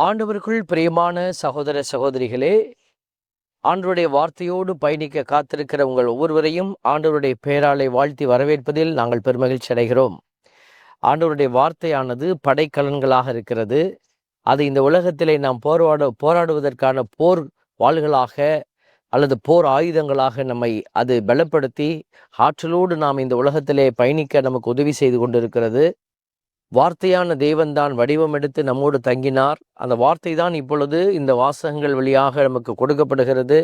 ஆண்டவருக்குள் பிரியமான சகோதர சகோதரிகளே ஆண்டவருடைய வார்த்தையோடு பயணிக்க காத்திருக்கிற உங்கள் ஒவ்வொருவரையும் ஆண்டவருடைய பெயராலை வாழ்த்தி வரவேற்பதில் நாங்கள் பெருமகிழ்ச்சி அடைகிறோம். ஆண்டவருடைய வார்த்தையானது படைக்கலன்களாக இருக்கிறது. அது இந்த உலகத்திலே நாம் போராட போராடுவதற்கான போர் வாள்களாக அல்லது போர் ஆயுதங்களாக நம்மை அது பலப்படுத்தி ஆற்றலோடு நாம் இந்த உலகத்திலே பயணிக்க நமக்கு உதவி செய்து கொண்டிருக்கிறது. வார்த்தையான தேவன்தான் வடிவம் எடுத்து நம்மோடு தங்கினார். அந்த வார்த்தை தான் இப்பொழுது இந்த வாசகங்கள் வழியாக நமக்கு கொடுக்கப்படுகிறது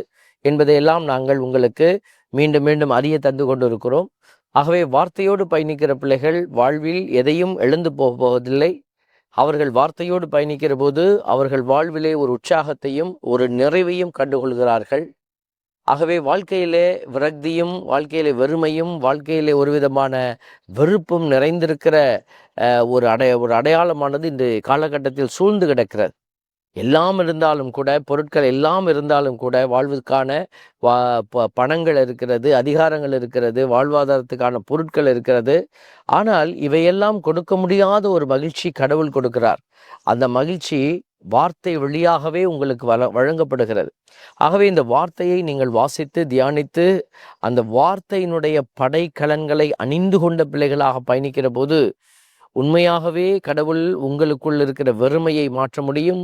என்பதையெல்லாம் நாங்கள் உங்களுக்கு மீண்டும் மீண்டும் அறிய தந்து கொண்டிருக்கிறோம். ஆகவே வார்த்தையோடு பயணிக்கிற பிள்ளைகள் வாழ்வில் எதையும் எழுந்து போவதில்லை. அவர்கள் வார்த்தையோடு பயணிக்கிற போது அவர்கள் வாழ்விலே ஒரு உற்சாகத்தையும் ஒரு நிறைவையும் கண்டுகொள்கிறார்கள். ஆகவே வாழ்க்கையிலே விரக்தியும் வாழ்க்கையிலே வெறுமையும் வாழ்க்கையிலே ஒரு விதமான வெறுப்பும் நிறைந்திருக்கிற ஒரு அடைய ஒரு அடையாளமானது இந்த காலகட்டத்தில் சூழ்ந்து கிடக்கிறது. எல்லாம் இருந்தாலும் கூட பொருட்கள் எல்லாம் இருந்தாலும் கூட வாழ்வதற்கான வா ப- பணங்கள் இருக்கிறது அதிகாரங்கள் இருக்கிறது வாழ்வாதாரத்துக்கான பொருட்கள் இருக்கிறது. ஆனால் இவையெல்லாம் கொடுக்க முடியாத ஒரு மகிழ்ச்சி கடவுள் கொடுக்கிறார். அந்த மகிழ்ச்சி வார்த்தை வழியாகவே உங்களுக்கு வள வழங்கப்படுகிறது. ஆகவே இந்த வார்த்தையை நீங்கள் வாசித்து தியானித்து அந்த வார்த்தையினுடைய படைக்கலன்களை அணிந்து கொண்ட பிள்ளைகளாக பயணிக்கிற போது உண்மையாகவே கடவுள் உங்களுக்குள் இருக்கிற வெறுமையை மாற்ற முடியும்.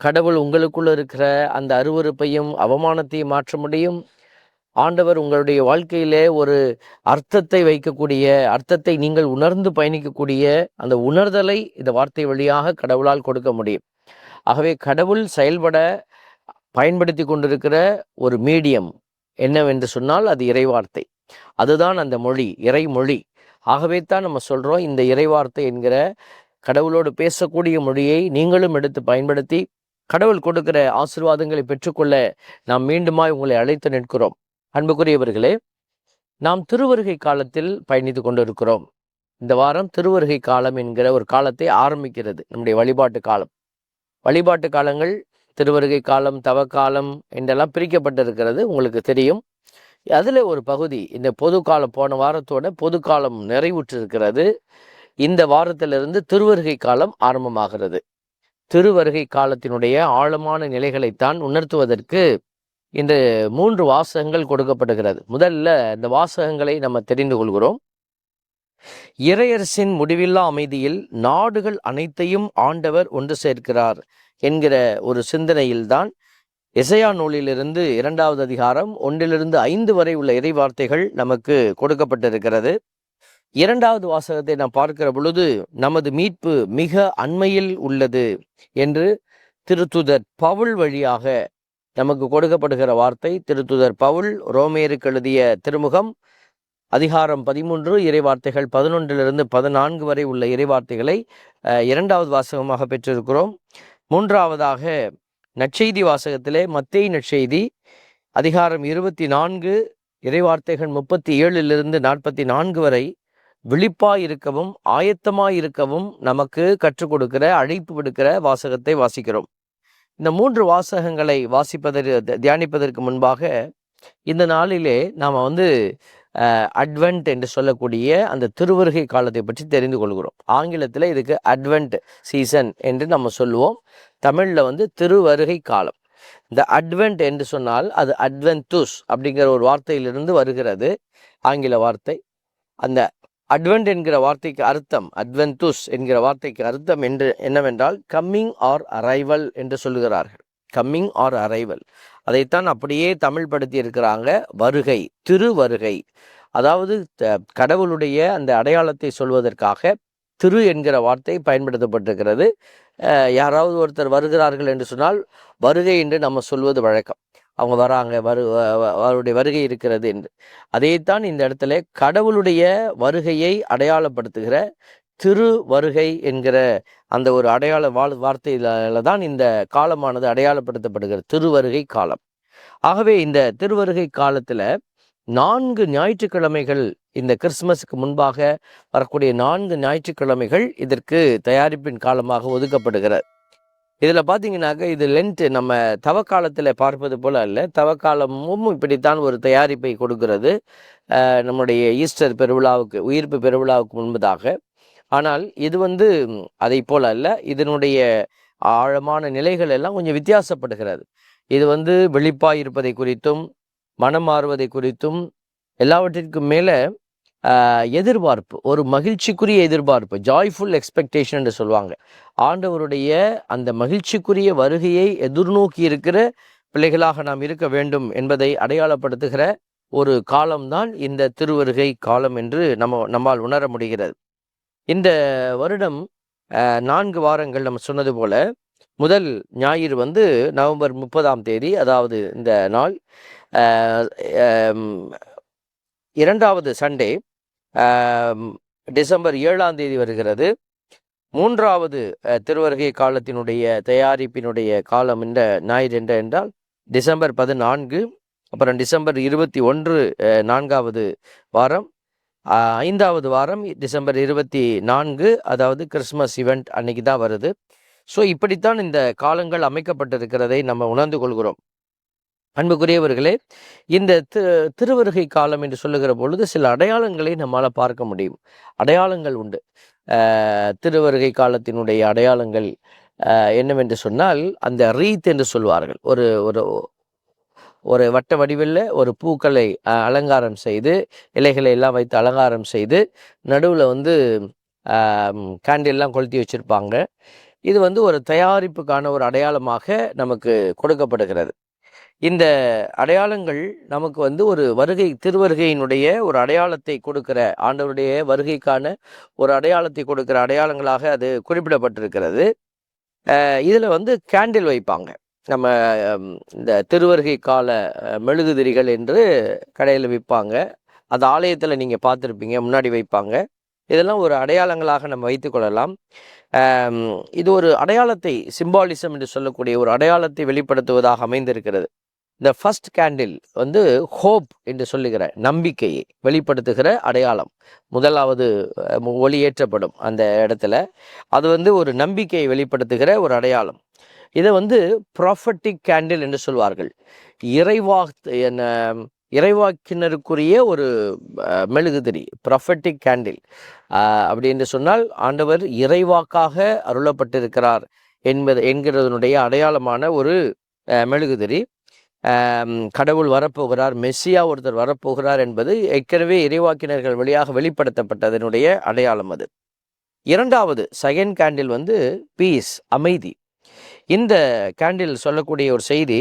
கடவுள் உங்களுக்குள்ள இருக்கிற அந்த அருவருப்பையும் அவமானத்தையும் மாற்ற முடியும். ஆண்டவர் உங்களுடைய வாழ்க்கையிலே ஒரு அர்த்தத்தை வைக்கக்கூடிய அர்த்தத்தை நீங்கள் உணர்ந்து பயணிக்கக்கூடிய அந்த உணர்தலை இந்த வார்த்தை வழியாக கடவுளால் கொடுக்க முடியும். ஆகவே கடவுள் செயல்பட பயன்படுத்தி கொண்டிருக்கிற ஒரு மீடியம் என்னவென்று சொன்னால் அது இறைவார்த்தை. அதுதான் அந்த மொழி இறைமொழி. ஆகவே தான் நம்ம சொல்கிறோம் இந்த இறைவார்த்தை என்கிற கடவுளோடு பேசக்கூடிய மொழியை நீங்களும் எடுத்து பயன்படுத்தி கடவுள் கொடுக்கிற ஆசீர்வாதங்களை பெற்றுக்கொள்ள நாம் மீண்டுமாய் உங்களை அழைத்து நிற்கிறோம். அன்புக்குரியவர்களே நாம் திருவருகை காலத்தில் பயணித்து கொண்டிருக்கிறோம். இந்த வாரம் திருவருகை காலம் என்கிற ஒரு காலத்தை ஆரம்பிக்கிறது நம்முடைய வழிபாட்டு காலம். வழிபாட்டு காலங்கள் திருவருகை காலம் தவக்காலம் என்றெல்லாம் பிரிக்கப்பட்டிருக்கிறது உங்களுக்கு தெரியும். அதில் ஒரு பகுதி இந்த பொது காலம் போன வாரத்தோட பொது காலம் நிறைவுற்றிருக்கிறது. இந்த வாரத்திலிருந்து திருவருகை காலம் ஆரம்பமாகிறது. திருவருகை காலத்தினுடைய ஆழமான நிலைகளைத்தான் உணர்த்துவதற்கு இந்த மூன்று வாசகங்கள் கொடுக்கப்படுகிறது. முதல்ல இந்த வாசகங்களை நம்ம தெரிந்து கொள்கிறோம். இறையரசின் முடிவில்லா அமைதியில் நாடுகள் அனைத்தையும் ஆண்டவர் ஒன்று சேர்க்கிறார் என்கிற ஒரு சிந்தனையில்தான் இசையா நூலிலிருந்து இரண்டாவது அதிகாரம் ஒன்றிலிருந்து ஐந்து வரை உள்ள இறைவார்த்தைகள் நமக்கு கொடுக்கப்பட்டிருக்கிறது. இரண்டாவது வாசகத்தை நாம் பார்க்கிற பொழுது நமது மீட்பு மிக அண்மையில் உள்ளது என்று திருத்துதர் பவுல் வழியாக நமக்கு கொடுக்கப்படுகிற வார்த்தை. திருத்துதர் பவுல் ரோமேருக்கு எழுதிய திருமுகம் அதிகாரம் பதிமூன்று இறைவார்த்தைகள் பதினொன்றிலிருந்து பதினான்கு வரை உள்ள இறைவார்த்தைகளை இரண்டாவது வாசகமாக பெற்றிருக்கிறோம். மூன்றாவதாக நற்செய்தி வாசகத்திலே மத்திய நற்செய்தி அதிகாரம் இருபத்தி நான்கு இறைவார்த்தைகள் முப்பத்தி ஏழிலிருந்து நாற்பத்தி நான்கு வரை விழிப்பாய் இருக்கவும் ஆயத்தமாய் இருக்கவும் நமக்கு கற்றுக் கொடுக்கிற அழைப்பு விடுக்கிற வாசகத்தை வாசிக்கிறோம். இந்த மூன்று வாசகங்களை வாசிப்பதற்கு த- தியானிப்பதற்கு முன்பாக இந்த நாளிலே நாம் வந்து அட்வென்ட் என்று சொல்லக்கூடிய அந்த திருவருகை காலத்தை பற்றி தெரிந்து கொள்கிறோம். ஆங்கிலத்தில் இதுக்கு அட்வென்ட் சீசன் என்று நம்ம சொல்லுவோம். தமிழில் வந்து திருவருகை காலம். இந்த அட்வென்ட் என்று சொன்னால் அது அட்வென்டூஸ் அப்படிங்கிற ஒரு வார்த்தையிலிருந்து வருகிறது. ஆங்கில வார்த்தை. அந்த அட்வென்ட் என்கிற வார்த்தைக்கு அர்த்தம் அட்வென்டூஸ் என்கிற வார்த்தைக்கு அர்த்தம் என்று என்னவென்றால் கம்மிங் ஆர் அரைவல் என்று சொல்லுகிறார்கள். கம்மிங் ஆர் அரைவல் அதைத்தான் அப்படியே தமிழ் படுத்தி இருக்கிறாங்க வருகை திருவருகை. அதாவது த- கடவுளுடைய அந்த அடையாளத்தை சொல்வதற்காக திரு என்கிற வார்த்தை பயன்படுத்தப்பட்டிருக்கிறது. யாராவது ஒருத்தர் வருகிறார்கள் என்று சொன்னால் வருகை என்று நம்ம சொல்வது வழக்கம். அவங்க வராங்க வரு அவருடைய வருகை இருக்கிறது என்று. அதைத்தான் இந்த இடத்துல கடவுளுடைய வருகையை அடையாளப்படுத்துகிற திரு வருகை என்கிற அந்த ஒரு அடையாள வாழ் வார்த்தையில தான் இந்த காலமானது அடையாளப்படுத்தப்படுகிறது. திருவருகை காலம். ஆகவே இந்த திருவருகை காலத்தில் நான்கு ஞாயிற்றுக்கிழமைகள் இந்த கிறிஸ்மஸுக்கு முன்பாக வரக்கூடிய நான்கு ஞாயிற்றுக்கிழமைகள் இதற்கு தயாரிப்பின் காலமாக ஒதுக்கப்படுகிறது. இதில் பார்த்தீங்கன்னாக்க இது லென்ட் நம்ம தவக்காலத்தில் பார்ப்பது போல் அல்ல. தவக்காலமும் இப்படித்தான் ஒரு தயாரிப்பை கொடுக்கிறது. நம்முடைய ஈஸ்டர் பெருவிழாவுக்கு உயிர்ப்பு பெருவிழாவுக்கு முன்பதாக. ஆனால் இது வந்து அதை போல அல்ல. இதனுடைய ஆழமான நிலைகள் எல்லாம் கொஞ்சம் வித்தியாசப்படுகிறது. இது வந்து வெளிப்பாய் இருப்பதை குறித்தும் மனம் மாறுவதை குறித்தும் எல்லாவற்றிற்கும் மேலே எதிர்பார்ப்பு ஒரு மகிழ்ச்சிக்குரிய எதிர்பார்ப்பு ஜாய்ஃபுல் எக்ஸ்பெக்டேஷன் என்று சொல்லுவாங்க. ஆண்டவருடைய அந்த மகிழ்ச்சிக்குரிய வருகையை எதிர்நோக்கி இருக்கிற பிள்ளைகளாக நாம் இருக்க வேண்டும் என்பதை அடையாளப்படுத்துகிற ஒரு காலம்தான் இந்த திருவருகை காலம் என்று நம்ம நம்மால் உணர முடிகிறது. இந்த வருடம் நான்கு வாரங்கள் நம்ம சொன்னது போல முதல் ஞாயிறு வந்து நவம்பர் முப்பதாம் தேதி அதாவது இந்த நாள் இரண்டாவது சண்டே டிசம்பர் ஏழாம் தேதி வருகிறது. மூன்றாவது திருவருகை காலத்தினுடைய தயாரிப்பினுடைய காலம் இந்த ஞாயிறு என்ற என்றால் டிசம்பர் பதினான்கு அப்புறம் டிசம்பர் இருபத்தி ஒன்று நான்காவது வாரம் ஐந்தாவது வாரம் டிசம்பர் இருபத்தி நான்கு அதாவது கிறிஸ்மஸ் இவெண்ட் அன்னைக்கு தான் வருது. ஸோ இப்படித்தான் இந்த காலங்கள் அமைக்கப்பட்டிருக்கிறதை நம்ம உணர்ந்து கொள்கிறோம். அன்புக்குரியவர்களே இந்த திரு திருவருகை காலம் என்று சொல்லுகிற பொழுது சில அடையாளங்களை நம்மால் பார்க்க முடியும். அடையாளங்கள் உண்டு. திருவருகை காலத்தினுடைய அடையாளங்கள் என்னவென்று சொன்னால் அந்த ரீத் என்று சொல்வார்கள். ஒரு ஒரு ஒரு வட்ட வடிவில் ஒரு பூக்களை அலங்காரம் செய்து இலைகளை எல்லாம் வைத்து அலங்காரம் செய்து நடுவில் வந்து கேண்டில்லாம் கொளுத்தி வச்சுருப்பாங்க. இது வந்து ஒரு தயாரிப்புக்கான ஒரு அடையாளமாக நமக்கு கொடுக்கப்படுகிறது. இந்த அடையாளங்கள் நமக்கு வந்து ஒரு வருகை திருவருகையினுடைய ஒரு அடையாளத்தை கொடுக்கிற ஆண்டவருடைய வருகைக்கான ஒரு அடையாளத்தை கொடுக்கிற அடையாளங்களாக அது குறிப்பிடப்பட்டிருக்கிறது. இதில் வந்து கேண்டில் வைப்பாங்க. நம்ம இந்த திருவருகை கால மெழுகுதிரிகள் என்று கடையில் விற்பாங்க அது ஆலயத்தில் நீங்கள் பார்த்துருப்பீங்க முன்னாடி வைப்பாங்க. இதெல்லாம் ஒரு அடையாளங்களாக நம்ம வைத்துக்கொள்ளலாம் இது ஒரு அடையாளத்தை சிம்பாலிசம் என்று சொல்லக்கூடிய ஒரு அடையாளத்தை வெளிப்படுத்துவதாக அமைந்திருக்கிறது. இந்த ஃபர்ஸ்ட் கேண்டில் வந்து ஹோப் என்று சொல்லுகிற நம்பிக்கையை வெளிப்படுத்துகிற அடையாளம். முதலாவது ஒளியேற்றப்படும் அந்த இடத்துல. அது வந்து ஒரு நம்பிக்கையை வெளிப்படுத்துகிற ஒரு அடையாளம். இதை வந்து ப்ராஃபட்டிக் கேண்டில் என்று சொல்வார்கள். இறைவா என்ன இறைவாக்கினருக்குரிய ஒரு மெழுகுதிரி ப்ரொஃபட்டிக் கேண்டில் அப்படி என்று சொன்னால் ஆண்டவர் இறைவாக்காக அருளப்பட்டிருக்கிறார் என்பது என்கிறதனுடைய அடையாளமான ஒரு மெழுகுதிரி. கடவுள் வரப்போகிறார் மெஸ்ஸியா ஒருத்தர் வரப்போகிறார் என்பது ஏற்கனவே இறைவாக்கினர்கள் வழியாக வெளிப்படுத்தப்பட்டதனுடைய அடையாளம் அது. இரண்டாவது செகண்ட் கேண்டில் வந்து பீஸ் அமைதி. இந்த கேண்டில் சொல்லக்கூடிய ஒரு செய்தி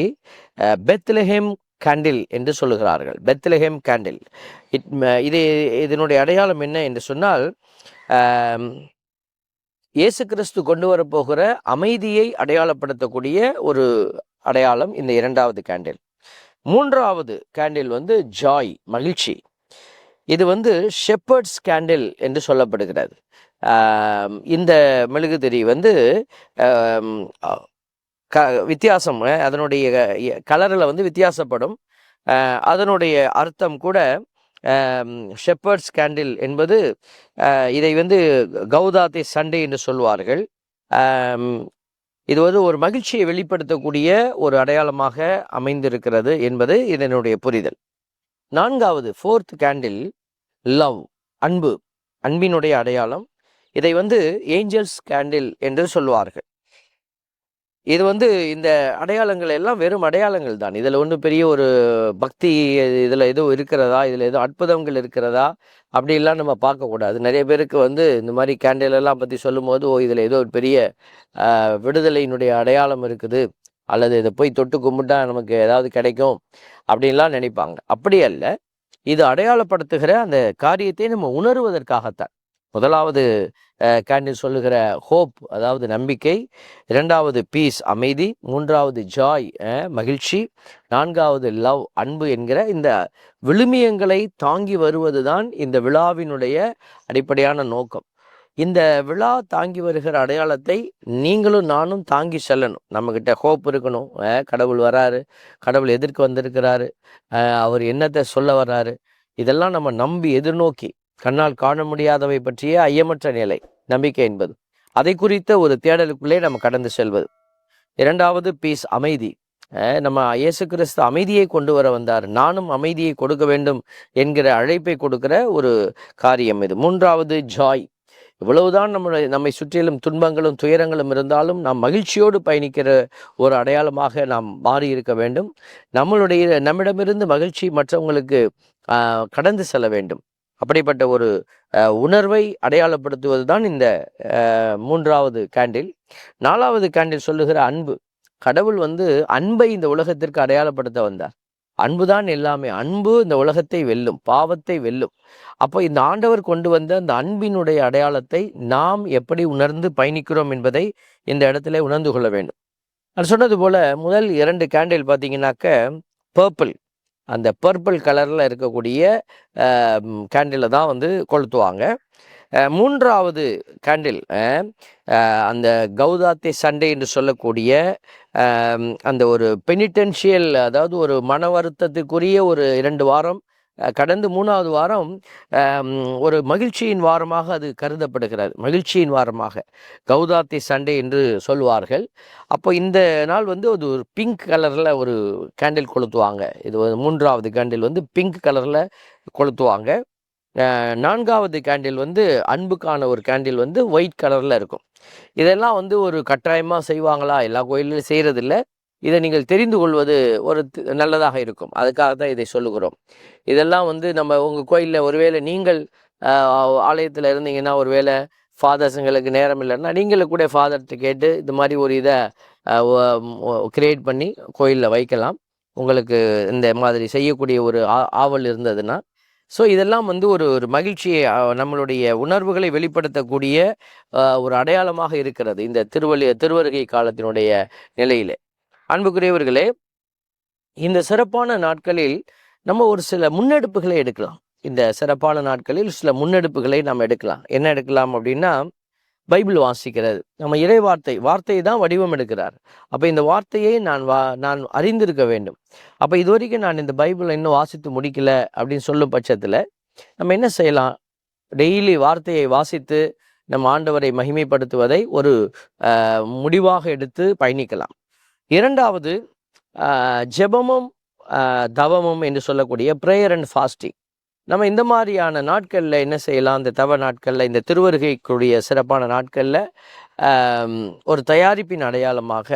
பெத்லஹேம் கேண்டில் என்று சொல்லுகிறார்கள். பெத்லஹேம் கேண்டில் இட் இது இதனுடைய அடையாளம் என்ன என்று சொன்னால் இயேசு கிறிஸ்து கொண்டு வரப்போகிற அமைதியை அடையாளப்படுத்தக்கூடிய ஒரு அடையாளம் இந்த இரண்டாவது கேண்டில் மூன்றாவது கேண்டில் வந்து ஜாய் மகிழ்ச்சி. இது வந்து ஷெப்பர்ட்ஸ் கேண்டில் என்று சொல்லப்படுகிறது. இந்த மெழுகுதிரி வந்து க வித்தியாசம் அதனுடைய கலரில் வந்து வித்தியாசப்படும். அதனுடைய அர்த்தம் கூட ஷெப்பர்ட்ஸ் கேண்டில் என்பது இதை வந்து கௌதாத்தி சண்டே என்று சொல்வார்கள். இது வந்து ஒரு மகிழ்ச்சியை வெளிப்படுத்தக்கூடிய ஒரு அடையாளமாக அமைந்திருக்கிறது என்பது இதனுடைய புரிதல். நான்காவது ஃபோர்த் கேண்டில் லவ் அன்பு அன்பினுடைய அடையாளம். இதை வந்து ஏஞ்சல்ஸ் கேண்டில் என்று சொல்வார்கள். இது வந்து இந்த அடையாளங்கள் எல்லாம் வெறும் அடையாளங்கள் தான். இதில் ஒன்றும் பெரிய ஒரு பக்தி இதில் எதுவும் இருக்கிறதா? இதில் எதுவும் அற்புதங்கள் இருக்கிறதா? அப்படிலாம் நம்ம பார்க்கக்கூடாது. நிறைய பேருக்கு வந்து இந்த மாதிரி கேண்டில் எல்லாம் பற்றி சொல்லும்போது ஓ இதில் ஏதோ ஒரு பெரிய விடுதலையினுடைய அடையாளம் இருக்குது. அல்லது இதை போய் தொட்டு கும்பிட்டா நமக்கு ஏதாவது கிடைக்கும். அப்படின்லாம் நினைப்பாங்க. அப்படி அல்ல. இது அடையாளப்படுத்துகிற அந்த காரியத்தை நம்ம உணர்வதற்காகத்தான். முதலாவது கேண்டி சொல்லுகிற ஹோப் அதாவது நம்பிக்கை. இரண்டாவது பீஸ் அமைதி. மூன்றாவது ஜாய் மகிழ்ச்சி. நான்காவது லவ் அன்பு என்கிற இந்த விழுமியங்களை தாங்கி வருவதுதான் இந்த விழாவினுடைய அடிப்படையான நோக்கம். இந்த விழா தாங்கி வருகிற அடையாளத்தை நீங்களும் நானும் தாங்கி செல்லணும். நம்மக்கிட்ட ஹோப் இருக்கணும். கடவுள் வராரு. கடவுள் எதிர்க்க வந்திருக்கிறாரு. அவர் என்னத்தை சொல்ல வர்றாரு? இதெல்லாம் நம்ம நம்பி எதிர்நோக்கி கண்ணால் காண முடியாதவை பற்றிய ஐயமற்ற நிலை நம்பிக்கை என்பது. அதை குறித்த ஒரு தேடலுக்குள்ளே நம்ம கடந்து செல்வது. இரண்டாவது பீஸ் அமைதி. நம்ம இயேசு கிறிஸ்து அமைதியை கொண்டு வர வந்தார். நானும் அமைதியை கொடுக்க வேண்டும் என்கிற அழைப்பை கொடுக்கிற ஒரு காரியம் இது. மூன்றாவது ஜாய் இவ்வளவுதான் நம்முடைய நம்மை சுற்றிலும் துன்பங்களும் துயரங்களும் இருந்தாலும் நாம் மகிழ்ச்சியோடு பயணிக்கிற ஒரு அடையாளமாக நாம் மாறி இருக்க வேண்டும். நம்மளுடைய நம்மிடமிருந்து மகிழ்ச்சி மற்றவங்களுக்கு கடந்து செல்ல வேண்டும். அப்படிப்பட்ட ஒரு உணர்வை அடையாளப்படுத்துவது தான் இந்த மூன்றாவது கேண்டில் நாலாவது கேண்டில் சொல்லுகிற அன்பு. கடவுள் வந்து அன்பை இந்த உலகத்திற்கு அடையாளப்படுத்த வந்தார். அன்புதான் எல்லாமே. அன்பு இந்த உலகத்தை வெல்லும் பாவத்தை வெல்லும். அப்போ இந்த ஆண்டவர் கொண்டு வந்த அந்த அன்பினுடைய அடையாளத்தை நாம் எப்படி உணர்ந்து பயணிக்கிறோம் என்பதை இந்த இடத்துல உணர்ந்து கொள்ள வேண்டும். நான் சொன்னது போல முதல் இரண்டு கேண்டில் பார்த்தீங்கன்னாக்க பர்பிள் அந்த பர்பிள் கலரில் இருக்கக்கூடிய கேண்டிலை தான் வந்து கொளுத்துவாங்க. மூன்றாவது கேண்டில் அந்த கௌதாத்தி சண்டே என்று சொல்லக்கூடிய அந்த ஒரு பெனிடென்ஷியல் அதாவது ஒரு மன வருத்தத்துக்குரிய ஒரு இரண்டு வாரம் கடந்து மூணாவது வாரம் ஒரு மகிழ்ச்சியின் வாரமாக அது கருதப்படுகிறது. மகிழ்ச்சியின் வாரமாக. கௌதாத்தி சண்டே என்று சொல்வார்கள் அப்போ இந்த நாள் வந்து அது ஒரு பிங்க் கலரில் ஒரு கேண்டில் கொளுத்துவாங்க. இது வந்து மூன்றாவது கேண்டில் வந்து பிங்க் கலரில் கொளுத்துவாங்க. நான்காவது கேண்டில் வந்து அன்புக்கான ஒரு கேண்டில் வந்து ஒயிட் கலரில் இருக்கும். இதெல்லாம் வந்து ஒரு கட்டாயமாக செய்வாங்களா? எல்லா கோயிலும் செய்கிறதில்ல இதை நீங்கள் தெரிந்து கொள்வது ஒரு நல்லதாக இருக்கும். அதுக்காக தான் இதை சொல்லுகிறோம். இதெல்லாம் வந்து நம்ம உங்கள் கோயிலில் ஒருவேளை நீங்கள் ஆலயத்தில் இருந்தீங்கன்னா ஒருவேளை ஃபாதர்ஸுங்களுக்கு நேரம் இல்லைன்னா நீங்களும் கூட ஃபாதர்கிட்ட கேட்டு இது மாதிரி ஒரு இதை கிரியேட் பண்ணி கோயிலில் வைக்கலாம். உங்களுக்கு இந்த மாதிரி செய்யக்கூடிய ஒரு ஆ- ஆவல் இருந்ததுன்னா. ஸோ இதெல்லாம் வந்து ஒரு ஒரு மகிழ்ச்சியை நம்மளுடைய உணர்வுகளை வெளிப்படுத்தக்கூடிய ஒரு அடையாளமாக இருக்கிறது இந்த திருவள்ளி திருவருகை காலத்தினுடைய நிலையிலே. அன்புக்குரியவர்களே இந்த சிறப்பான நாட்களில் நம்ம ஒரு சில முன்னெடுப்புகளை எடுக்கலாம். இந்த சிறப்பான நாட்களில் சில முன்னெடுப்புகளை நாம் எடுக்கலாம். என்ன எடுக்கலாம் அப்படின்னா பைபிள் வாசிக்கிறது. நம்ம இறை வார்த்தை வார்த்தையை தான் வடிவம் எடுக்கிறார். அப்போ இந்த வார்த்தையை நான் வா நான் அறிந்திருக்க வேண்டும். அப்போ இது வரைக்கும் நான் இந்த பைபிளை இன்னும் வாசித்து முடிக்கல அப்படின்னு சொல்லும் பட்சத்தில் நம்ம என்ன செய்யலாம்? டெய்லி வார்த்தையை வாசித்து நம் ஆண்டவரை மகிமைப்படுத்துவதை ஒரு முடிவாக எடுத்து பயணிக்கலாம். இரண்டாவது ஜெபமும் தவமும் என்று சொல்லக்கூடிய ப்ரேயர் அண்ட் ஃபாஸ்டிங் நம்ம இந்த மாதிரியான நாட்களில் என்ன செய்யலாம்? இந்த தவ நாட்களில் இந்த திருவருகைக்குரிய சிறப்பான நாட்களில் ஒரு தயாரிப்பின் அடையாளமாக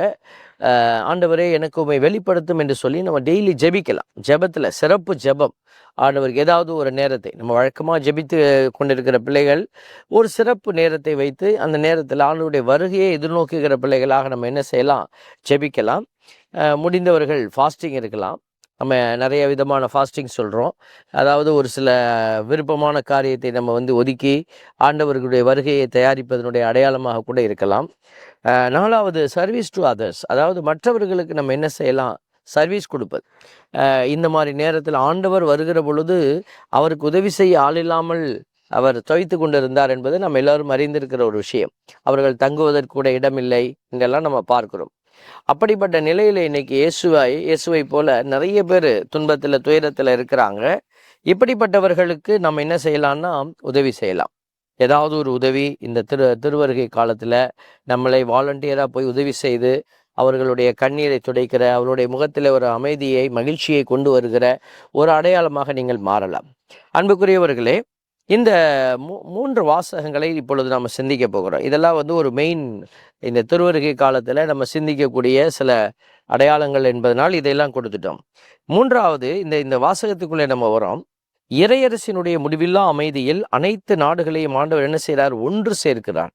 ஆண்டவரே எனக்கு உண்மை வெளிப்படுத்தும் என்று சொல்லி நம்ம டெய்லி ஜெபிக்கலாம். ஜெபத்தில் சிறப்பு ஜெபம். ஆண்டவர் ஏதாவது ஒரு நேரத்தை நம்ம வழக்கமாக ஜெபித்து கொண்டிருக்கிற பிள்ளைகள் ஒரு சிறப்பு நேரத்தை வைத்து அந்த நேரத்தில் ஆண்டவருடைய வருகையை எதிர்நோக்குகிற பிள்ளைகளாக நம்ம என்ன செய்யலாம்? ஜெபிக்கலாம். முடிந்தவர்கள் ஃபாஸ்டிங் இருக்கலாம். நம்ம நிறைய விதமான ஃபாஸ்டிங் சொல்கிறோம் அதாவது ஒரு சில விருப்பமான காரியத்தை நம்ம வந்து ஒதுக்கி ஆண்டவர்களுடைய வருகையை தயாரிப்பதனுடைய அடையாளமாக கூட இருக்கலாம். நாலாவது சர்வீஸ் டு அதர்ஸ் அதாவது மற்றவர்களுக்கு நம்ம என்ன செய்யலாம்? சர்வீஸ் கொடுப்பது. இந்த மாதிரி நேரத்தில் ஆண்டவர் வருகிற பொழுது அவருக்கு உதவி செய்ய ஆள் இல்லாமல் அவர் துவைத்து கொண்டிருந்தார் என்பது நம்ம எல்லாரும் அறிந்திருக்கிற ஒரு விஷயம். அவர்கள் தங்குவதற்கூட இடமில்லை என்றெல்லாம் நம்ம பார்க்கிறோம். அப்படிப்பட்ட நிலையில் இன்னைக்கு இயேசுவை இயேசுவை போல நிறைய பேர் துன்பத்தில் துயரத்தில் இருக்கிறாங்க. இப்படிப்பட்டவர்களுக்கு நம்ம என்ன செய்யலாம்னா உதவி செய்யலாம். ஏதாவது ஒரு உதவி இந்த திரு திருவருகை காலத்தில் நம்மளை வாலண்டியராக போய் உதவி செய்து அவர்களுடைய கண்ணீரை துடைக்கிற அவருடைய முகத்தில் ஒரு அமைதியை மகிழ்ச்சியை கொண்டு வருகிற ஒரு அடையாளமாக நீங்கள் மாறலாம். அன்புக்குரியவர்களே இந்த மூ மூன்று வாசகங்களை இப்பொழுது நம்ம சிந்திக்க போகிறோம். இதெல்லாம் வந்து ஒரு மெயின் இந்த திருவருகை காலத்தில் நம்ம சிந்திக்கக்கூடிய சில அடையாளங்கள் என்பதனால் இதையெல்லாம் கொடுத்துட்டோம். மூன்றாவது இந்த இந்த வாசகத்துக்குள்ளே நம்ம வரோம் இறையரசினுடைய முடிவில்லா அமைதியில் அனைத்து நாடுகளையும் ஆண்டவர் என்ன செய்கிறார் ஒன்று சேர்க்கிறார்.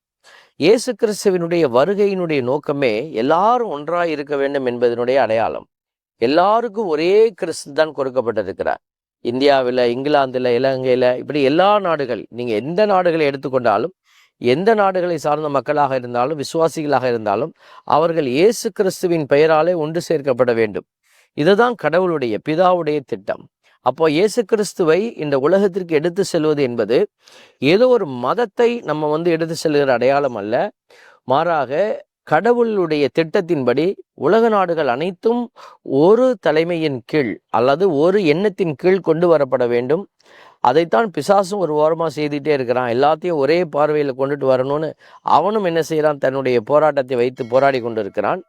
இயேசு கிறிஸ்துவினுடைய வருகையினுடைய நோக்கமே எல்லாரும் ஒன்றாக இருக்க வேண்டும் என்பதனுடைய அடையாளம். எல்லாருக்கும் ஒரே கிறிஸ்து தான் கொடுக்கப்பட்டிருக்கிறார். இந்தியாவில் இங்கிலாந்தில் இலங்கையில் இப்படி எல்லா நாடுகள் நீங்கள் எந்த நாடுகளை எடுத்துக்கொண்டாலும் எந்த நாடுகளை சார்ந்த மக்களாக இருந்தாலும் விசுவாசிகளாக இருந்தாலும் அவர்கள் இயேசு கிறிஸ்துவின் பெயராலே ஒன்று சேர்க்கப்பட வேண்டும். இதுதான் கடவுளுடைய பிதாவுடைய திட்டம். அப்போ இயேசு கிறிஸ்துவை இந்த உலகத்திற்கு எடுத்து செல்வது என்பது ஏதோ ஒரு மதத்தை நம்ம வந்து எடுத்து செல்கிற அடையாளம் அல்ல. மாறாக கடவுளுடைய திட்டத்தின்படி உலக நாடுகள் அனைத்தும் ஒரு தலைமையின் கீழ் அல்லது ஒரு எண்ணத்தின் கீழ் கொண்டு வரப்பட வேண்டும். அதைத்தான் பிசாசும் ஒரு ஓரமாக செய்துட்டே இருக்கிறான். எல்லாத்தையும் ஒரே பார்வையில் கொண்டுட்டு வரணும்னு அவனும் என்ன செய்கிறான் தன்னுடைய போராட்டத்தை வைத்து போராடி கொண்டு இருக்கிறான்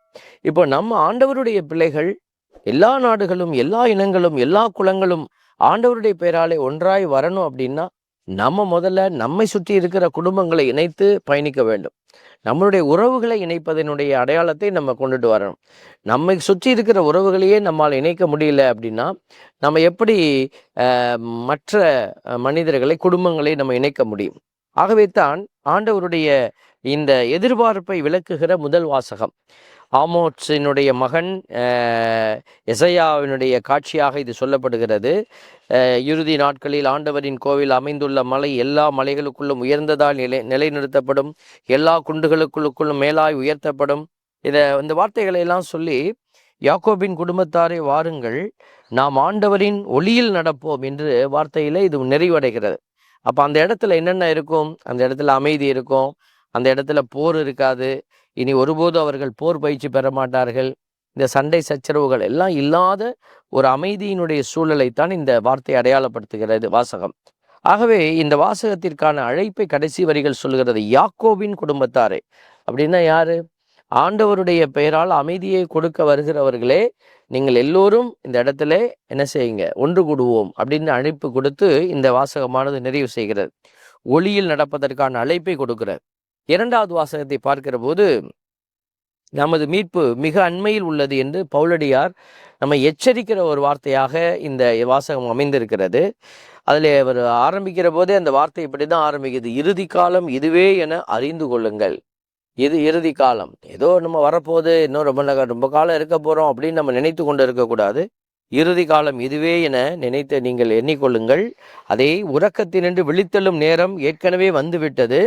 இப்போ நம்ம ஆண்டவருடைய பிள்ளைகள் எல்லா நாடுகளும் எல்லா இனங்களும் எல்லா குலங்களும் ஆண்டவருடைய பெயராலே ஒன்றாய் வரணும் அப்படின்னா நம்ம முதல்ல நம்மை சுற்றி இருக்கிற குடும்பங்களை இணைத்து பயணிக்க வேண்டும். நம்மளுடைய உறவுகளை இணைப்பதனுடைய அடையாளத்தை நம்ம கொண்டுட்டு வரணும். நம்மை சுற்றி இருக்கிற உறவுகளையே நம்மால் இணைக்க முடியல அப்படின்னா நம்ம எப்படி மற்ற மனிதர்களை குடும்பங்களை நம்ம இணைக்க முடியும்? ஆகவே தான் ஆண்டவருடைய இந்த எதிர்பார்ப்பை விளக்குகிற முதல் வாசகம். ஆமோட்ஸினுடைய மகன் இசையாவினுடைய எசையாவினுடைய காட்சியாக இது சொல்லப்படுகிறது. இறுதி நாட்களில் ஆண்டவரின் கோவில் அமைந்துள்ள மலை எல்லா மலைகளுக்குள்ளும் உயர்ந்ததால் நிலை நிலைநிறுத்தப்படும். எல்லா குண்டுகளுக்குள்ளுக்குள்ளும் மேலாய் உயர்த்தப்படும். இதை இந்த வார்த்தைகளை எல்லாம் சொல்லி யாக்கோபின் குடும்பத்தாரை வாருங்கள். நாம் ஆண்டவரின் ஒளியில் நடப்போம் என்று வார்த்தையிலே இது நிறைவடைகிறது. அப்போ அந்த இடத்துல என்னென்ன இருக்கும்? அந்த இடத்துல அமைதி இருக்கும். அந்த இடத்துல போர் இருக்காது. இனி ஒருபோதும் அவர்கள் போர் பயிற்சி பெற மாட்டார்கள். இந்த சண்டை சச்சரவுகள் எல்லாம் இல்லாத ஒரு அமைதியினுடைய சூழலைத்தான் இந்த வார்த்தை அடையாளப்படுத்துகிறது வாசகம். ஆகவே இந்த வாசகத்திற்கான அழைப்பை கடைசி வரிகள் சொல்கிறது யாக்கோவின் குடும்பத்தாரே. அப்படின்னா யாரு? ஆண்டவருடைய பெயரால் அமைதியை கொடுக்க வருகிறவர்களே நீங்கள் எல்லோரும் இந்த இடத்துல என்ன செய்யுங்க ஒன்று கூடுவோம் அப்படின்னு அழைப்பு கொடுத்து இந்த வாசகமானது நிறைவு செய்கிறது. ஒளியில் நடப்பதற்கான அழைப்பை கொடுக்கிறார். இரண்டாவது வாசகத்தை பார்க்கிற போது நமது மீட்பு மிக அண்மையில் உள்ளது என்று பவுலடியார் நம்ம எச்சரிக்கிற ஒரு வார்த்தையாக இந்த வாசகம் அமைந்திருக்கிறது. அதில் அவர் ஆரம்பிக்கிற போதே அந்த வார்த்தை இப்படி தான் ஆரம்பிக்குது. இறுதி காலம் இதுவே என அறிந்து கொள்ளுங்கள். இது இறுதி காலம். ஏதோ நம்ம வரப்போகுது. இன்னும் ரொம்ப ரொம்ப காலம் இருக்க போகிறோம் அப்படின்னு நம்ம நினைத்து கொண்டு இருக்கக்கூடாது. இறுதி காலம் இதுவே என நினைத்து நீங்கள் எண்ணிக்கொள்ளுங்கள். அதை உறக்கத்தினின்று விழித்தெழும் நேரம் ஏற்கனவே வந்துவிட்டது.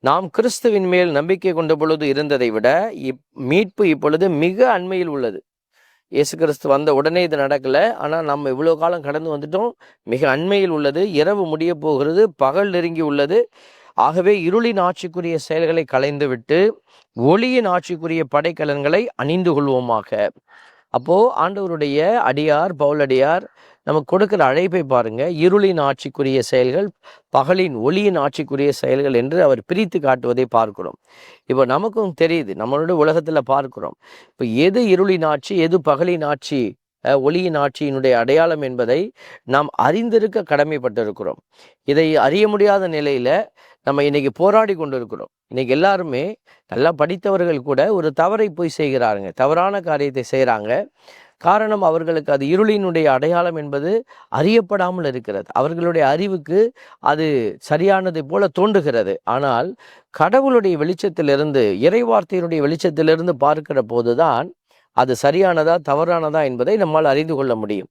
நாம் கிறிஸ்துவின் மேல் நம்பிக்கை கொண்ட பொழுது இருந்ததை விட இப் மீட்பு இப்பொழுது மிக அண்மையில் உள்ளது. இயேசு கிறிஸ்து வந்த உடனே இது நடக்கல. ஆனால் நம்ம இவ்வளோ காலம் கடந்து வந்துட்டோம். மிக அண்மையில் உள்ளது. இரவு முடிய போகிறது. பகல் நெருங்கி உள்ளது. ஆகவே இருளின் ஆட்சிக்குரிய செயல்களை களைந்துவிட்டு ஒளியின் ஆட்சிக்குரிய படைக்கலன்களை அணிந்து கொள்வோமாக. அப்போது ஆண்டவருடைய அடியார் பவுலடியார் நமக்கு கொடுக்குற அழைப்பை பாருங்கள் இருளின் ஆட்சிக்குரிய செயல்கள் பகலின் ஒளியின் ஆட்சிக்குரிய செயல்கள் என்று அவர் பிரித்து காட்டுவதை பார்க்கிறோம். இப்போ நமக்கும் தெரியுது நம்மளோட உலகத்தில் பார்க்கிறோம். இப்போ எது இருளின் ஆட்சி எது பகலின் ஆட்சி ஒளியின் ஆட்சியினுடைய அடையாளம் என்பதை நாம் அறிந்திருக்க கடமைப்பட்டிருக்கிறோம். இதை அறிய முடியாத நிலையில் நம்ம இன்னைக்கு போராடி கொண்டிருக்கிறோம். இன்னைக்கு எல்லாருமே நல்லா படித்தவர்கள் கூட ஒரு தவறை போய் செய்கிறாருங்க. தவறான காரியத்தை செய்கிறாங்க காரணம் அவர்களுக்கு அது இருளினுடைய அடையாளம் என்பது அறியப்படாமல் இருக்கிறது. அவர்களுடைய அறிவுக்கு அது சரியானதை போல தோன்றுகிறது. ஆனால் கடவுளுடைய வெளிச்சத்திலிருந்து இறைவார்த்தையினுடைய வெளிச்சத்திலிருந்து பார்க்கிற போதுதான் அது சரியானதா தவறானதா என்பதை நம்மால் அறிந்து கொள்ள முடியும்.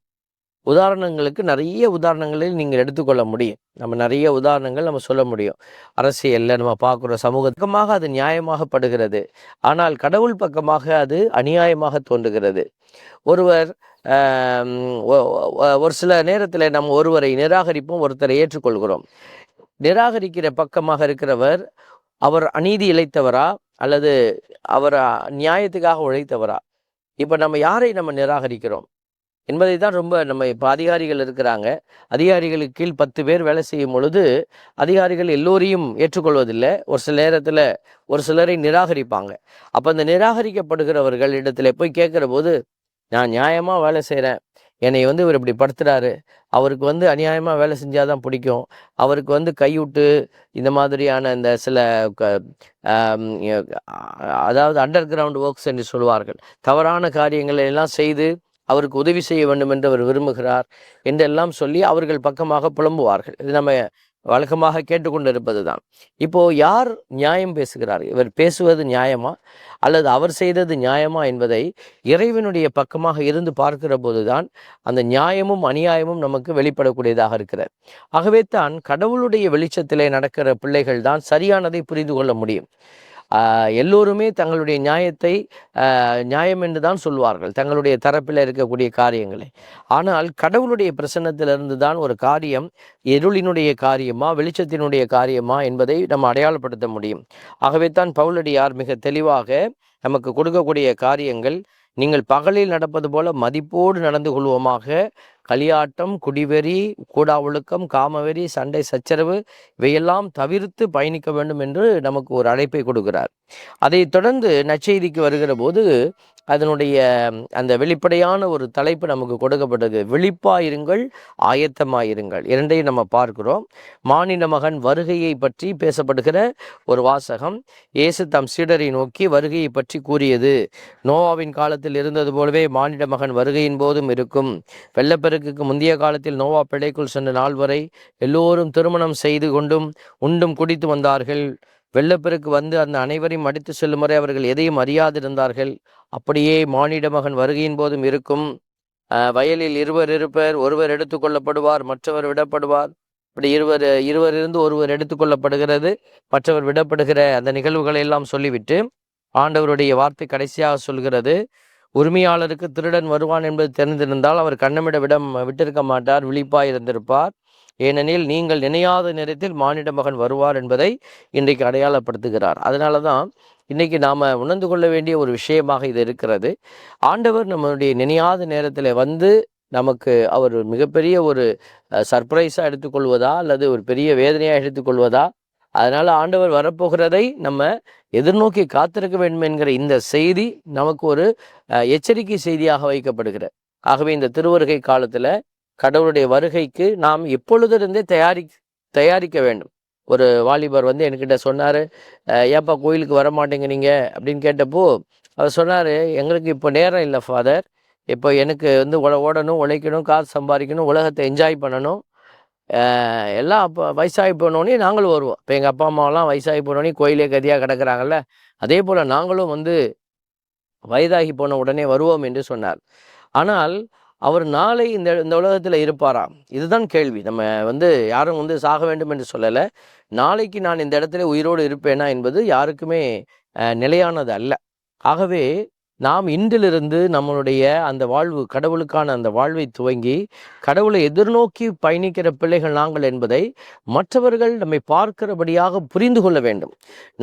உதாரணங்களுக்கு நிறைய உதாரணங்களை நீங்கள் எடுத்துக்கொள்ள முடியும். நம்ம நிறைய உதாரணங்கள் நம்ம சொல்ல முடியும். அரசியலில் நம்ம பார்க்குற சமூகமாக அது நியாயமாகப்படுகிறது ஆனால் கடவுள் பக்கமாக அது அநியாயமாக தோன்றுகிறது. ஒருவர் ஒரு சில நேரத்தில் நம்ம ஒருவரை நிராகரிப்போம் ஒருத்தரை ஏற்றுக்கொள்கிறோம். நிராகரிக்கிற பக்கமாக இருக்கிறவர் அவர் அநீதி இழைத்தவரா? அல்லது அவர் நியாயத்துக்காக உழைத்தவரா? இப்போ நம்ம யாரை நம்ம நிராகரிக்கிறோம்? என்பதை தான் ரொம்ப நம்ம இப்போ அதிகாரிகள் இருக்கிறாங்க. அதிகாரிகளுக்கு கீழ் பத்து பேர் வேலை செய்யும் பொழுது அதிகாரிகள் எல்லோரையும் ஏற்றுக்கொள்வதில்லை. ஒரு சில நேரத்தில் ஒரு சிலரை நிராகரிப்பாங்க. அப்போ அந்த நிராகரிக்கப்படுகிறவர்கள் இடத்துல போய் கேட்குற போது நான் நியாயமாக வேலை செய்கிறேன் என்னை வந்து இவர் இப்படி படுத்துறாரு. அவருக்கு வந்து அநியாயமாக வேலை செஞ்சால் தான் பிடிக்கும். அவருக்கு வந்து கைவிட்டு இந்த மாதிரியான இந்த சில க- அதாவது அண்டர் கிரவுண்ட் ஒர்க்ஸ் என்று சொல்வார்கள் தவறான காரியங்களை எல்லாம் செய்து அவருக்கு உதவி செய்ய வேண்டும் என்று அவர் விரும்புகிறார் என்றெல்லாம் சொல்லி அவர்கள் பக்கமாக புலம்புவார்கள். இது நம்ம வழக்கமாக கேட்டுக்கொண்டு இருப்பது தான் இப்போ யார் நியாயம் பேசுகிறார்? இவர் பேசுவது நியாயமா? அல்லது அவர் செய்தது நியாயமா என்பதை இறைவனுடைய பக்கமாக இருந்து பார்க்கிற போதுதான் அந்த நியாயமும் அநியாயமும் நமக்கு வெளிப்படக்கூடியதாக இருக்கிறது. ஆகவே தான் கடவுளுடைய வெளிச்சத்திலே நடக்கிற பிள்ளைகள் தான் சரியானதை புரிந்து கொள்ள முடியும். எல்லோருமே தங்களுடைய நியாயத்தை நியாயம் என்று தான் சொல்வார்கள் தங்களுடைய தரப்பில் இருக்கக்கூடிய காரியங்களை. ஆனால் கடவுளுடைய பிரசன்னத்திலிருந்து தான் ஒரு காரியம் எருளினுடைய காரியமா வெளிச்சத்தினுடைய காரியமா என்பதை நம்ம அடையாளப்படுத்த முடியும். ஆகவே தான் பவுலடியார் மிக தெளிவாக நமக்கு கொடுக்கக்கூடிய காரியங்கள் நீங்கள் பகலில் நடப்பது போல மதிப்போடு நடந்து கொள்வோமாக. களியாட்டம் குடிவெறி கூடா ஒழுக்கம் காமவெறி சண்டை சச்சரவு இவையெல்லாம் தவிர்த்து பயணிக்க வேண்டும் என்று நமக்கு ஒரு அழைப்பை கொடுக்கிறார். அதை தொடர்ந்து நற்செய்திக்கு வருகிற போது அதனுடைய அந்த வெளிப்படையான ஒரு தலைப்பு நமக்கு கொடுக்கப்பட்டது. விழிப்பாயிருங்கள் ஆயத்தமாயிருங்கள். இரண்டையும் நம்ம பார்க்கிறோம். மானிட மகன் வருகையை பற்றி பேசப்படுகிற ஒரு வாசகம் இயேசு தம் சீடரை நோக்கி வருகையை பற்றி கூறியது. நோவாவின் காலத்தில் இருந்தது போலவே மானிட மகன் வருகையின் போதும் இருக்கும். வெள்ளப்பெருக்குக்கு முந்தைய காலத்தில் நோவா பிழைக்குள் சென்ற நாள் வரை எல்லோரும் திருமணம் செய்து கொண்டும் உண்டும் குடித்து வந்தார்கள். வெள்ளப்பெருக்கு வந்து அந்த அனைவரையும் அடித்து செல்லும் வரை அவர்கள் எதையும் அறியாதிருந்தார்கள். அப்படியே மானிட மகன் வருகையின் போதும் இருக்கும். வயலில் இருவர் இருப்பர் ஒருவர் எடுத்துக்கொள்ளப்படுவார் மற்றவர் விடப்படுவார். இப்படி இருவர் இருவர் இருந்து ஒருவர் எடுத்துக்கொள்ளப்படுகிறது மற்றவர் விடப்படுகிற அந்த நிகழ்வுகளை எல்லாம் சொல்லிவிட்டு ஆண்டவருடைய வார்த்தை கடைசியாக சொல்கிறது. உரிமையாளருக்கு திருடன் வருவான் என்பது தெரிந்திருந்தால் அவர் கண்ணமிட விடம் விட்டிருக்க மாட்டார் விழிப்பாய் இருந்திருப்பார். ஏனெனில் நீங்கள் நினையாத நேரத்தில் மானிட மகன் வருவார் என்பதை இன்றைக்கு அடையாளப்படுத்துகிறார். அதனால தான் இன்றைக்கி நாம் உணர்ந்து கொள்ள வேண்டிய ஒரு விஷயமாக இது இருக்கிறது. ஆண்டவர் நம்மளுடைய நினையாத நேரத்தில் வந்து நமக்கு அவர் மிகப்பெரிய ஒரு சர்ப்ரைஸாக எடுத்துக்கொள்வதா அல்லது ஒரு பெரிய வேதனையாக எடுத்துக்கொள்வதா? அதனால் ஆண்டவர் வரப்போகிறதை நம்ம எதிர்நோக்கி காத்திருக்க வேண்டும் என்கிற இந்த செய்தி நமக்கு ஒரு எச்சரிக்கை செய்தியாக வைக்கப்படுகிறது. ஆகவே இந்த திருவருகை காலத்தில் கடவுளுடைய வருகைக்கு நாம் எப்பொழுதிருந்தே தயாரி தயாரிக்க வேண்டும். ஒரு வாலிபர் வந்து என்கிட்ட சொன்னார் ஏப்பா கோயிலுக்கு வர மாட்டேங்கிறீங்க அப்படின்னு கேட்டப்போ அவர் சொன்னார் எங்களுக்கு இப்போ நேரம் இல்லை ஃபாதர். இப்போ எனக்கு வந்து உழ ஓடணும் உழைக்கணும் காசு சம்பாதிக்கணும் உலகத்தை என்ஜாய் பண்ணணும். எல்லாம் அப்போ வயசாகி போனோடனே நாங்களும் வருவோம். இப்போ எங்கள் அப்பா அம்மாவெல்லாம் வயசாகி போனோடனே கோயிலே கதியாக கிடக்கிறாங்கல்ல அதே போல் நாங்களும் வந்து வயதாகி போன உடனே வருவோம் என்று சொன்னார். ஆனால் அவர் நாளை இந்த இந்த உலகத்தில் இருப்பாரா இதுதான் கேள்வி. நம்ம வந்து யாரும் வந்து சாக வேண்டும் என்று சொல்லலை. நாளைக்கு நான் இந்த இடத்துல உயிரோடு இருப்பேனா என்பது யாருக்குமே நிலையானது அல்ல. ஆகவே நாம் இன்றிலிருந்து நம்மளுடைய அந்த வாழ்வு கடவுளுக்கான அந்த வாழ்வை துவங்கி கடவுளை எதிர்நோக்கி பயணிக்கிற பிள்ளைகள் நாங்கள் என்பதை மற்றவர்கள் நம்மை பார்க்கிறபடியாக புரிந்து கொள்ள வேண்டும்.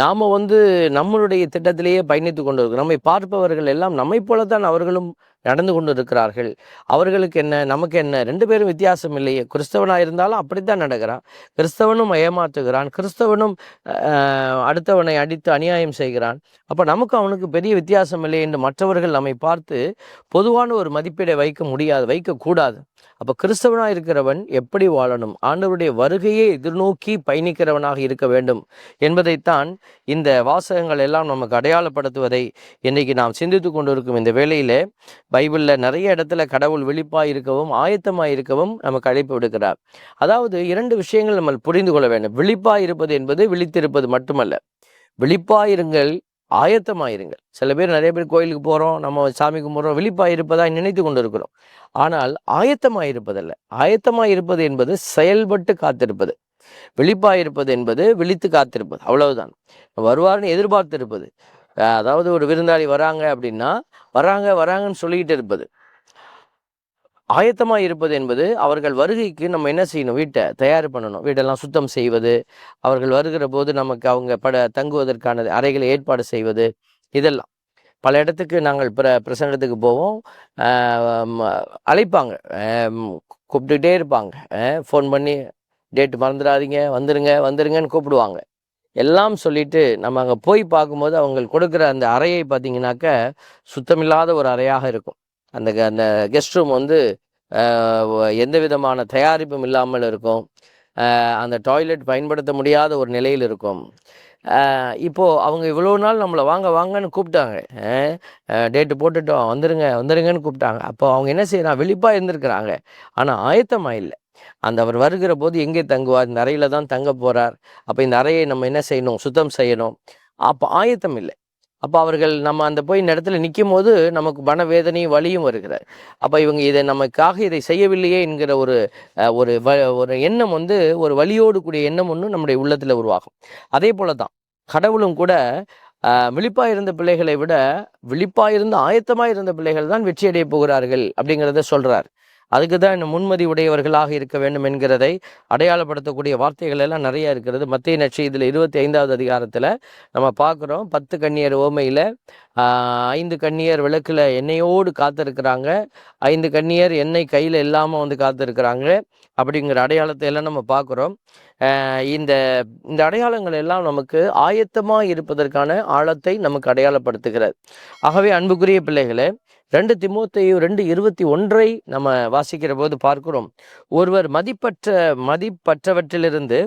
நாம் வந்து நம்மளுடைய திட்டத்திலேயே பயணித்து கொண்டிருக்கிறோம். நம்மை பார்ப்பவர்கள் எல்லாம் நம்மை போலத்தான் அவர்களும் நடந்து கொண்டு இருக்கிறார்கள். அவர்களுக்கு என்ன? நமக்கு என்ன? ரெண்டு பேரும் வித்தியாசம் இல்லையே. கிறிஸ்தவனாக இருந்தாலும் அப்படித்தான் நடக்கிறான். கிறிஸ்தவனும் ஏமாற்றுகிறான். கிறிஸ்தவனும் அடுத்தவனை அடித்து அநியாயம் செய்கிறான். அப்போ நமக்கு அவனுக்கு பெரிய வித்தியாசம் இல்லை என்று மற்றவர்கள் நம்மை பார்த்து பொதுவான ஒரு மதிப்பீடை வைக்க முடியாது வைக்கக்கூடாது. அப்போ கிறிஸ்தவனாக இருக்கிறவன் எப்படி வாழணும்? ஆண்டவருடைய வருகையை எதிர்நோக்கி பயணிக்கிறவனாக இருக்க வேண்டும் என்பதைத்தான் இந்த வாசகங்கள் எல்லாம் நமக்கு அடையாளப்படுத்துவதை இன்றைக்கு நாம் சிந்தித்து கொண்டிருக்கும் இந்த வேளையில் பைபிளில் நிறைய இடத்துல கடவுள் விழிப்பாக இருக்கவும் ஆயத்தமாக இருக்கவும் நமக்கு அழைப்பு விடுக்கிறார். அதாவது இரண்டு விஷயங்கள் நம்ம புரிந்து கொள்ள வேண்டும். விழிப்பாக இருப்பது என்பது விழித்திருப்பது மட்டுமல்ல. விழிப்பாயிருங்கள் ஆயத்தமாயிருங்கள். சில பேர் நிறைய பேர் கோயிலுக்கு போகிறோம் நம்ம சாமி கும்பிட்றோம் விழிப்பாக இருப்பதாக நினைத்து கொண்டு இருக்கிறோம் ஆனால் ஆயத்தமாக இருப்பதல்ல ஆயத்தமாக இருப்பது என்பது செயல்பட்டு காத்திருப்பது. விழிப்பாக இருப்பது என்பது விழித்து காத்திருப்பது. அவ்வளவுதான். வருவார்னு எதிர்பார்த்து இருப்பது அதாவது ஒரு விருந்தாளி வராங்க அப்படின்னா வராங்க வராங்கன்னு சொல்லிக்கிட்டு இருப்பது. ஆயத்தமாக இருப்பது என்பது அவர்கள் வருகைக்கு நம்ம என்ன செய்யணும்? வீட்டை தயார் பண்ணணும். வீடெல்லாம் சுத்தம் செய்வது அவர்கள் வருகிற போது நமக்கு அவங்க பட தங்குவதற்கான அறைகளை ஏற்பாடு செய்வது இதெல்லாம். பல இடத்துக்கு நாங்கள் பிர பிரசங்கத்துக்கு போவோம். அழைப்பாங்க. கூப்பிட்டுக்கிட்டே இருப்பாங்க. ஃபோன் பண்ணி டேட் மறந்துடாதீங்க. வந்துருங்க வந்துருங்கன்னு கூப்பிடுவாங்க. எல்லாம் சொல்லிட்டு நம்ம அங்கே போய் பார்க்கும்போது அவங்க கொடுக்குற அந்த அறையை பார்த்தீங்கன்னாக்க சுத்தமில்லாத ஒரு அறையாக இருக்கும். அந்த அந்த கெஸ்ட் ரூம் வந்து எந்த விதமான தயாரிப்பும் இல்லாமல் இருக்கும். அந்த டாய்லெட் பயன்படுத்த முடியாத ஒரு நிலையில் இருக்கும். இப்போது அவங்க இவ்வளோ நாள் நம்மளை வாங்க வாங்கன்னு கூப்பிட்டாங்க. டேட்டு போட்டுட்டோம் வந்துருங்க வந்துருங்கன்னு கூப்பிட்டாங்க. அப்போ அவங்க என்ன செய்யறாங்க வெளிப்பாக இருந்திருக்கிறாங்க. ஆனால் ஆயத்தமாக இல்லை. அந்த அவர் வருகிற போது எங்கே தங்குவார்? இந்த அறையில் தான் தங்க போகிறார் அப்போ இந்த அறையை நம்ம என்ன செய்யணும்? சுத்தம் செய்யணும். அப்போ ஆயத்தம் இல்லை. அப்போ அவர்கள் நம்ம அந்த போய் இந்த இடத்துல நிற்கும் போது நமக்கு மனவேதனையும் வலியும் வருகிறார். அப்போ இவங்க இதை நமக்காக இதை செய்யவில்லையே என்கிற ஒரு ஒரு வ ஒரு எண்ணம் வந்து ஒரு வலியோடு கூடிய எண்ணம் ஒன்று நம்முடைய உள்ளத்தில் உருவாகும். அதே போல தான் கடவுளும் கூட விழிப்பாக இருந்த பிள்ளைகளை விட விழிப்பாக இருந்த ஆயத்தமாக இருந்த பிள்ளைகள் தான் வெற்றியடைய போகிறார்கள் அப்படிங்கிறத சொல்கிறார் அதுக்கு தான் இந்த முன்மதி உடையவர்களாக இருக்க வேண்டும் என்கிறதை அடையாளப்படுத்தக்கூடிய வார்த்தைகள் எல்லாம் நிறைய இருக்கிறது. மத்திய நட்சி இதில் இருபத்தி ஐந்தாவது அதிகாரத்தில் நம்ம பார்க்குறோம். பத்து கண்ணியர் ஓமையில் ஐந்து கண்ணியர் விளக்கில் எண்ணெயோடு காத்திருக்கிறாங்க. ஐந்து கண்ணியர் எண்ணெய் கையில் இல்லாமல் வந்து காத்திருக்கிறாங்க அப்படிங்கிற அடையாளத்தை எல்லாம் நம்ம பார்க்குறோம். இந்த இந்த அடையாளங்கள் எல்லாம் நமக்கு ஆயத்தமாக இருப்பதற்கான ஆழத்தை நமக்கு அடையாளப்படுத்துகிறது. ஆகவே அன்புக்குரிய பிள்ளைகளே ரெண்டு திமுத்தையும் ரெண்டு இருபத்தி ஒன்றை நம்ம வாசிக்கிற போது பார்க்கிறோம். ஒருவர் மதிப்பற்ற மதிப்பற்றவற்றிலிருந்து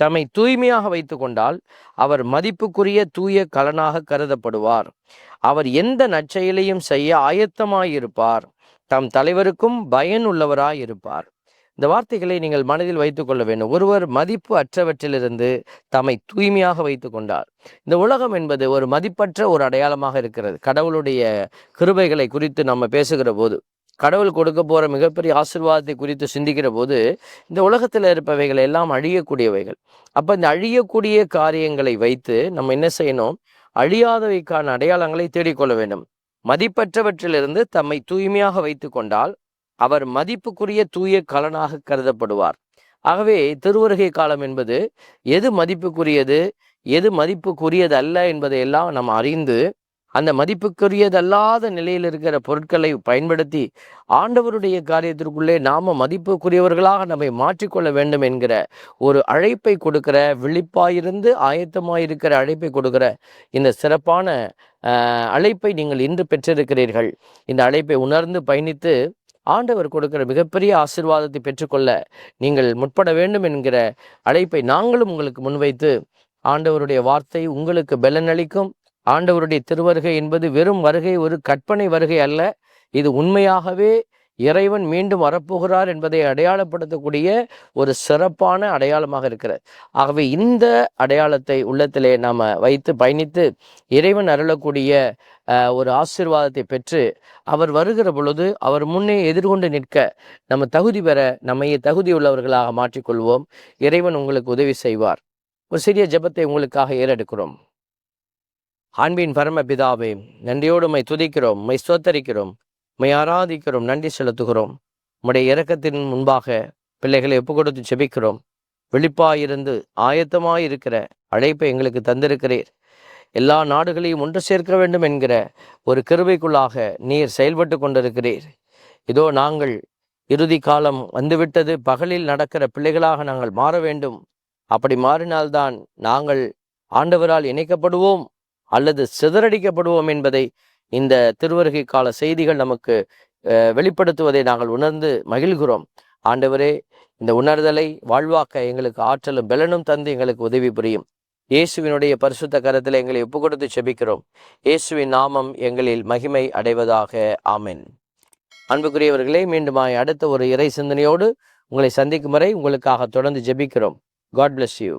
தம்மை தூய்மையாக வைத்து கொண்டால் அவர் மதிப்புக்குரிய தூய கலனாக கருதப்படுவார். அவர் எந்த நற்செயலையும் செய்ய ஆயத்தமாயிருப்பார். தம் தலைவருக்கும் பயனுள்ளவராயிருப்பார். இந்த வார்த்தைகளை நீங்கள் மனதில் வைத்துக் கொள்ள வேண்டும். ஒருவர் மதிப்பு அற்றவற்றிலிருந்து தம்மை தூய்மையாக வைத்து கொண்டார். இந்த உலகம் என்பது ஒரு மதிப்பற்ற ஒரு அடையாளமாக இருக்கிறது. கடவுளுடைய கிருபைகளை குறித்து நம்ம பேசுகிற போது கடவுள் கொடுக்க போகிற மிகப்பெரிய ஆசிர்வாதத்தை குறித்து சிந்திக்கிற போது இந்த உலகத்தில் இருப்பவைகள் எல்லாம் அழியக்கூடியவைகள். அப்போ இந்த அழியக்கூடிய காரியங்களை வைத்து நம்ம என்ன செய்யணும்? அழியாதவைக்கான அடையாளங்களை தேடிக்கொள்ள வேண்டும். மதிப்பற்றவற்றிலிருந்து தம்மை தூய்மையாக வைத்து கொண்டால் அவர் மதிப்புக்குரிய தூய கலனாக கருதப்படுவார். ஆகவே திருவருகை காலம் என்பது எது மதிப்புக்குரியது எது மதிப்புக்குரியது அல்ல என்பதை எல்லாம் நாம் அறிந்து அந்த மதிப்புக்குரியதல்லாத நிலையில் இருக்கிற பொருட்களை பயன்படுத்தி ஆண்டவருடைய காரியத்திற்குள்ளே நாம மதிப்புக்குரியவர்களாக நம்மை மாற்றிக்கொள்ள வேண்டும் என்கிற ஒரு அழைப்பை கொடுக்கிற விழிப்பாயிருந்து ஆயத்தமாயிருக்கிற அழைப்பை கொடுக்கிற இந்த சிறப்பான அழைப்பை நீங்கள் இன்று பெற்றிருக்கிறீர்கள். இந்த அழைப்பை உணர்ந்து பயணித்து ஆண்டவர் கொடுக்கிற மிகப்பெரிய ஆசீர்வாதத்தை பெற்றுக்கொள்ள நீங்கள் முற்பட வேண்டும் என்கிற அழைப்பை நாங்களும் உங்களுக்கு முன்வைத்து ஆண்டவருடைய வார்த்தை உங்களுக்கு பலனளிக்கும் ஆண்டவருடைய திருவருகை என்பது வெறும் வருகை ஒரு கற்பனை வருகை அல்ல. இது உண்மையாகவே இறைவன் மீண்டும் வரப்போகிறார் என்பதை அடையாளப்படுத்தக்கூடிய ஒரு சிறப்பான அடையாளமாக இருக்கிறது. ஆகவே இந்த அடையாளத்தை உள்ளத்திலே நாம வைத்து பயணித்து இறைவன் அருளக்கூடிய ஒரு ஆசிர்வாதத்தை பெற்று அவர் வருகிற பொழுது அவர் முன்னே எதிர்கொண்டு நிற்க நம்ம தகுதி பெற நம்மையே தகுதியுள்ளவர்களாக மாற்றிக்கொள்வோம். இறைவன் உங்களுக்கு உதவி செய்வார். ஒரு சிறிய ஜெபத்தை உங்களுக்காக ஏறெடுக்கிறோம். ஆண்பின் பரம பிதாவே நன்றியோடு உம்மை துதிக்கிறோம் உம்மை ஸ்தோத்தரிக்கிறோம். உம்மை ஆராதிக்கிறோம் நன்றி செலுத்துகிறோம். உம்முடைய இறக்கத்தின் முன்பாக பிள்ளைகளை ஒப்பு கொடுத்து செபிக்கிறோம் விழிப்பாயிருந்து ஆயத்தமாயிருக்கிற அழைப்பை எங்களுக்கு தந்திருக்கிறீர். எல்லா நாடுகளையும் ஒன்று சேர்க்க வேண்டும் என்கிற ஒரு கிருபைக்குள்ளாக நீர் செயல்பட்டு கொண்டிருக்கிறீர். இதோ நாங்கள் இறுதி காலம் வந்துவிட்டது பகலில் நடக்கிற பிள்ளைகளாக நாங்கள் மாற வேண்டும். அப்படி மாறினால்தான் நாங்கள் ஆண்டவரால் இணைக்கப்படுவோம் அல்லது சிதறடிக்கப்படுவோம் என்பதை இந்த திருவருகை கால செய்திகள் நமக்கு வெளிப்படுத்துவதை நாங்கள் உணர்ந்து மகிழ்கிறோம். ஆண்டவரே இந்த உணர்தலை வாழ்வாக்க எங்களுக்கு ஆற்றலும் பலனும் தந்து எங்களுக்கு உதவி புரியும். இயேசுவினுடைய பரிசுத்த கரத்தில் எங்களை ஒப்பு கொடுத்து செபிக்கிறோம். இயேசுவின் நாமம் எங்களில் மகிமை அடைவதாக. ஆமென். அன்புக்குரியவர்களே மீண்டுமாய் அடுத்த ஒரு இறை சிந்தனையோடு உங்களை சந்திக்கும் வரை உங்களுக்காக தொடர்ந்து ஜெபிக்கிறோம். God bless you